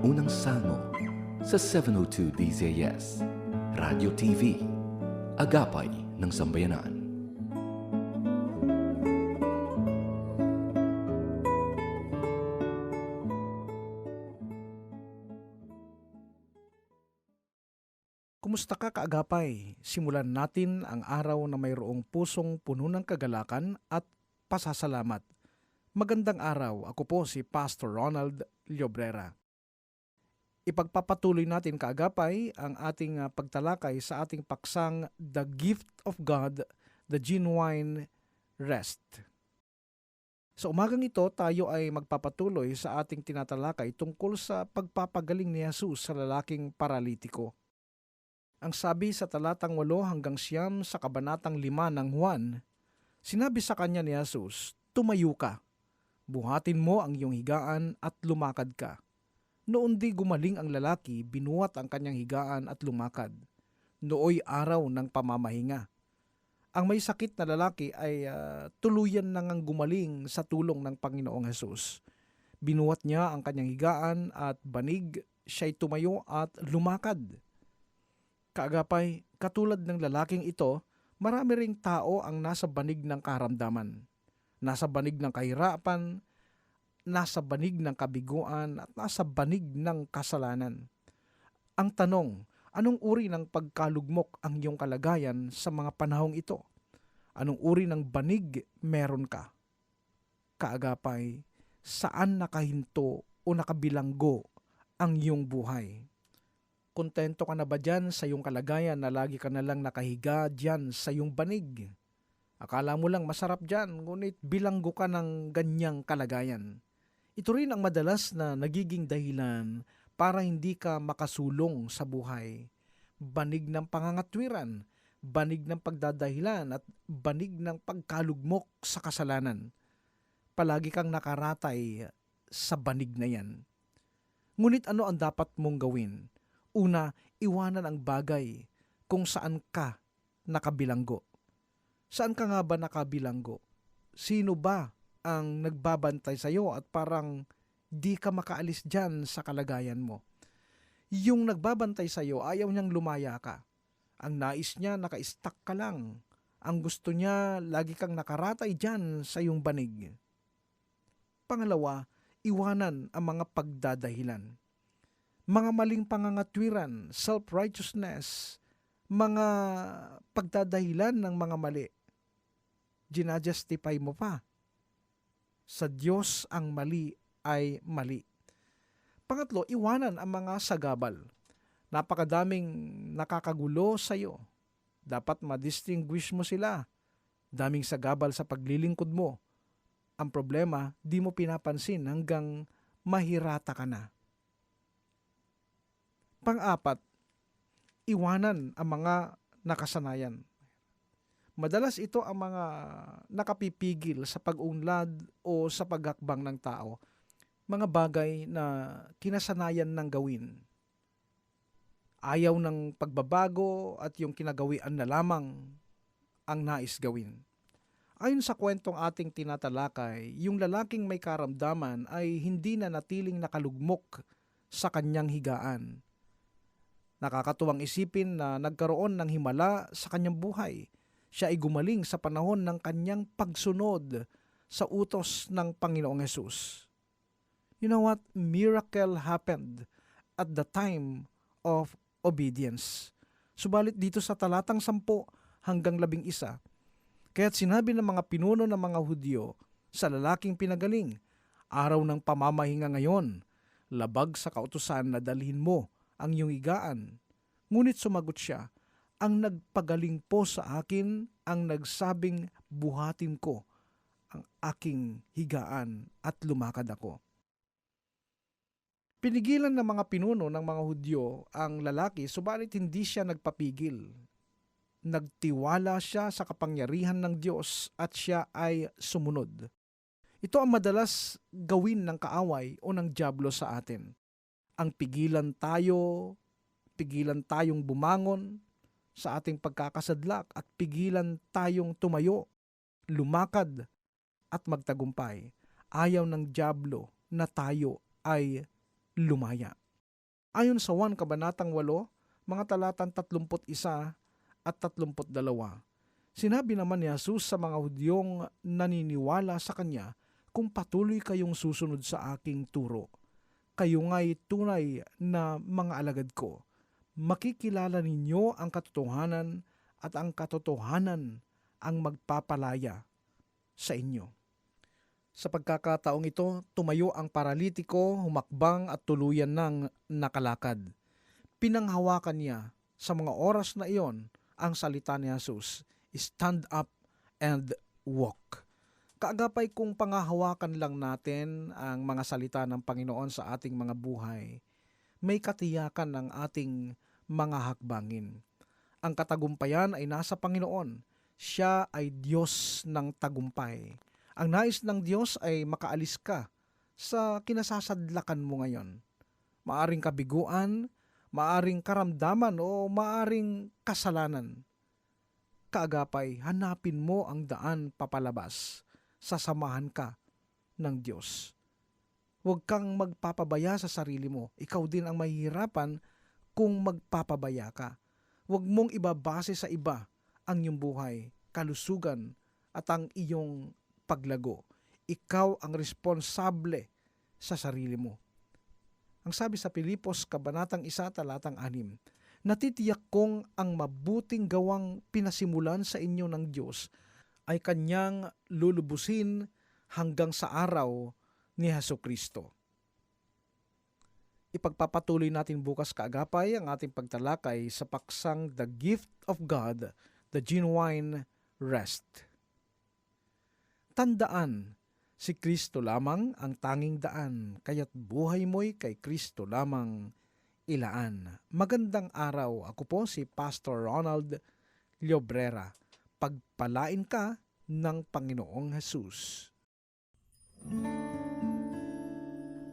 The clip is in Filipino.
unang salmo sa 702 DZS, Radio TV, Agapay ng Sambayanan. Kumusta ka kaagapay? Simulan natin ang araw na mayroong pusong puno ng kagalakan at pasasalamat. Magandang araw, ako po si Pastor Ronald Llobrera. Ipagpapatuloy natin kaagapay ang ating ah, pagtalakay sa ating paksang The Gift of God, the Genuine Rest. Sa umagang ito, tayo ay magpapatuloy sa ating tinatalakay tungkol sa pagpapagaling ni Jesus sa lalaking paralitiko. Ang sabi sa talatang 8 hanggang siyam sa kabanatang 5 ng Juan, sinabi sa kanya ni Jesus, Tumayo ka, buhatin mo ang iyong higaan at lumakad ka. Noon di gumaling ang lalaki, binuhat ang kanyang higaan at lumakad. Nooy araw ng pamamahinga. Ang may sakit na lalaki ay ah, tuluyan ang gumaling sa tulong ng Panginoong Hesus. Binuhat niya ang kanyang higaan at banig, siya'y tumayo at lumakad. Kaagapay, katulad ng lalaking ito, marami ring tao ang nasa banig ng karamdaman, nasa banig ng kahirapan, nasa banig ng kabiguan at nasa banig ng kasalanan. Ang tanong, anong uri ng pagkalugmok ang iyong kalagayan sa mga panahong ito? Anong uri ng banig meron ka? Kaagapay, saan nakahinto o nakabilanggo ang iyong buhay? Kontento ka na ba dyan sa iyong kalagayan na lagi ka na lang nakahiga dyan sa iyong banig? Akala mo lang masarap dyan, ngunit bilanggo ka ng ganyang kalagayan. Ito rin ang madalas na nagiging dahilan para hindi ka makasulong sa buhay. Banig ng pangangatwiran, banig ng pagdadahilan at banig ng pagkalugmok sa kasalanan. Palagi kang nakaratay sa banig na yan. Ngunit ano ang dapat mong gawin? Una, iwanan ang bagay kung saan ka nakabilanggo. Saan ka nga ba nakabilanggo? Sino ba ang nagbabantay sa iyo at parang di ka makaalis dyan sa kalagayan mo? Yung nagbabantay sa iyo, ayaw niyang lumaya ka. Ang nais niya, naka-stuck ka lang. Ang gusto niya, lagi kang nakaratay dyan sa iyong banig. Pangalawa, iwanan ang mga pagdadahilan mga maling pangangatwiran, self-righteousness, mga pagdadahilan ng mga mali. Ginajustify mo pa. Sa Diyos ang mali ay mali. Pangatlo, iwanan ang mga sagabal. Napakadaming nakakagulo sa iyo. Dapat ma-distinguish mo sila. Daming sagabal sa paglilingkod mo. Ang problema, di mo pinapansin hanggang mahirata ka na. Pang-apat, iwanan ang mga nakasanayan. Madalas ito ang mga nakapipigil sa pag-unlad o sa paghakbang ng tao. Mga bagay na kinasanayan ng gawin. Ayaw ng pagbabago at yung kinagawian na lamang ang nais gawin. Ayon sa kwentong ating tinatalakay, yung lalaking may karamdaman ay hindi na natiling nakalugmok sa kanyang higaan Nakakatuwang isipin na nagkaroon ng himala sa kanyang buhay. Siya ay gumaling sa panahon ng kanyang pagsunod sa utos ng Panginoong Yesus. You know what? Miracle happened at the time of obedience. Subalit dito sa talatang 10 hanggang 11, kaya't sinabi ng mga pinuno ng mga Hudyo sa lalaking pinagaling, araw ng pamamahinga ngayon, labag sa kautusan na dalhin mo ang iyong igaan. Ngunit sumagot siya, ang nagpagaling po sa akin ang nagsabing buhatin ko ang aking higaan at lumakad ako. Pinigilan ng mga pinuno ng mga Hudyo ang lalaki subalit hindi siya nagpapigil. Nagtiwala siya sa kapangyarihan ng Diyos at siya ay sumunod. Ito ang madalas gawin ng kaaway o ng Diablo sa atin ang pigilan tayo, pigilan tayong bumangon sa ating pagkakasadlak at pigilan tayong tumayo, lumakad at magtagumpay. Ayaw ng Diablo na tayo ay lumaya. Ayon sa 1 Kabanatang 8, mga talatang 31 at 32. Sinabi naman ni Jesus sa mga Hudyong naniniwala sa Kanya, kung patuloy kayong susunod sa aking turo, kayo nga'y tunay na mga alagad ko. Makikilala ninyo ang katotohanan at ang katotohanan ang magpapalaya sa inyo. Sa pagkakataong ito, tumayo ang paralitiko, humakbang at tuluyan ng nakalakad. Pinanghawakan niya sa mga oras na iyon ang salita ni Jesus, stand up and walk. Kaagapay kung pangahawakan lang natin ang mga salita ng Panginoon sa ating mga buhay, may katiyakan ng ating mga hakbangin. Ang katagumpayan ay nasa Panginoon. Siya ay Diyos ng tagumpay. Ang nais ng Diyos ay makaalis ka sa kinasasadlakan mo ngayon. Maaring kabiguan, maaring karamdaman o maaring kasalanan. Kaagapay, hanapin mo ang daan papalabas. Sasamahan ka ng Diyos. Huwag kang magpapabaya sa sarili mo. Ikaw din ang mahihirapan kung magpapabaya ka. Huwag mong ibabase sa iba ang iyong buhay, kalusugan at ang iyong paglago. Ikaw ang responsable sa sarili mo. Ang sabi sa Pilipos, Kabanatang 1, Talatang 6, Natitiyak kong ang mabuting gawang pinasimulan sa inyo ng Diyos ay kanyang lulubusin hanggang sa araw ni Heso Kristo. Ipagpapatuloy natin bukas kaagapay ang ating pagtalakay sa paksang The Gift of God, the Genuine Rest. Tandaan, si Kristo lamang ang tanging daan, kaya't buhay mo'y kay Kristo lamang ilaan. Magandang araw, ako po si Pastor Ronald Llobrera. Pagpalain ka ng Panginoong Jesus.